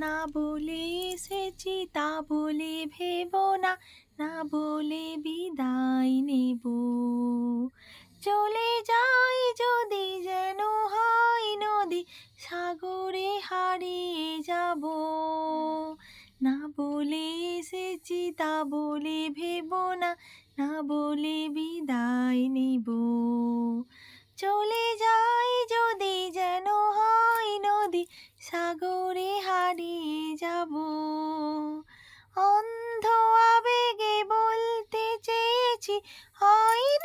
না বলে এসেছি, তা বলে ভেব না না বলে বিদায় নেব। চলে যাই যদি যেন হয় নদী, সাগরে হারিয়ে যাব। না বলে এসেছি, তা বলে ভেব না না বলে বিদায় নেব। চলে চেয়েছি হয়নি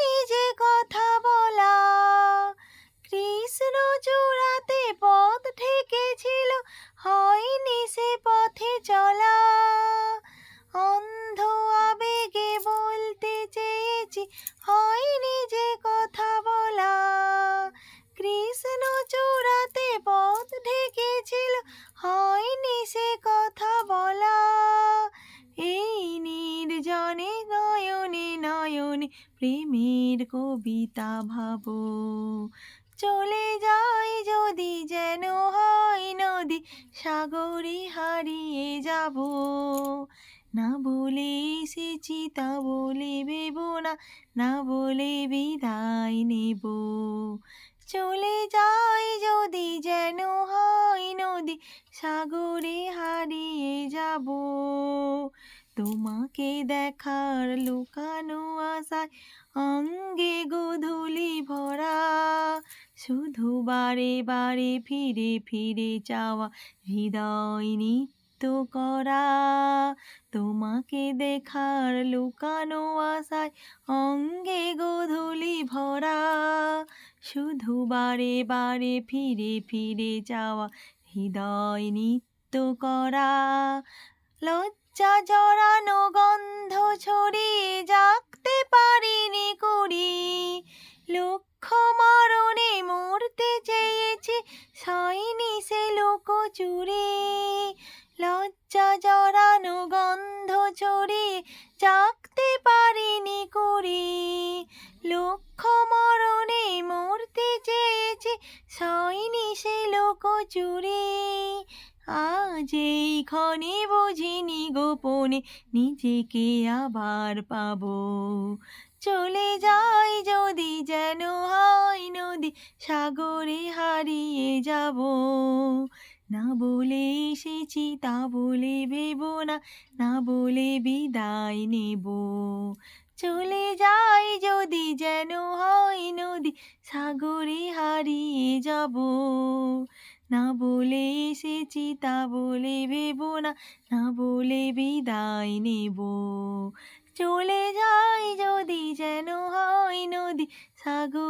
প্রেমের কবিতা ভাবো। চলে যাই যদি যেন হয় নদী, সাগরে হারিয়ে যাব। না বলে এসেছি তা বলে ভেব না না বলে বিদায় নেব। চলে যাই যদি যেন হয় নদী, সাগরে হারিয়ে যাব। তোমাকে দেখার লুকানো আশায় অঙ্গে গোধূলি ভরা। শুধু বারে বারে ফিরে ফিরে চাওয়া, হৃদয় নিত্য করা। তোমাকে দেখার লুকানো আশায় অঙ্গে গোধূলি ভরা। শুধু বারে বারে ফিরে ফিরে যাওয়া হৃদয় নিত্য করা। লজ্জা জড়ানো গন্ধ ছড়িয়ে জাগতে চুরি লজ্জা জড়ানো গন্ধ ছড়িয়ে জাগতে পারিনি করি লক্ষ্য মরণে মরতে চেয়েছে সয়নি সে লোক চুরি আজ এই ক্ষণে বুঝিনি গোপনে নিজেকে আবার পাবো। চলে যাই যদি যেন হয় নদী, সাগরে হারিয়ে যাব। না বলে এসেছি তা বলে ভেব না না বলে বিদায় নেব। চলে যাই যদি যেন হয় নদী, সাগরে হারিয়ে যাব। না বলে এসেছি তা বলে ভেব না না বলে বিদায় নেব। চলে যাই যদি যেন হয় নদী, সাগরে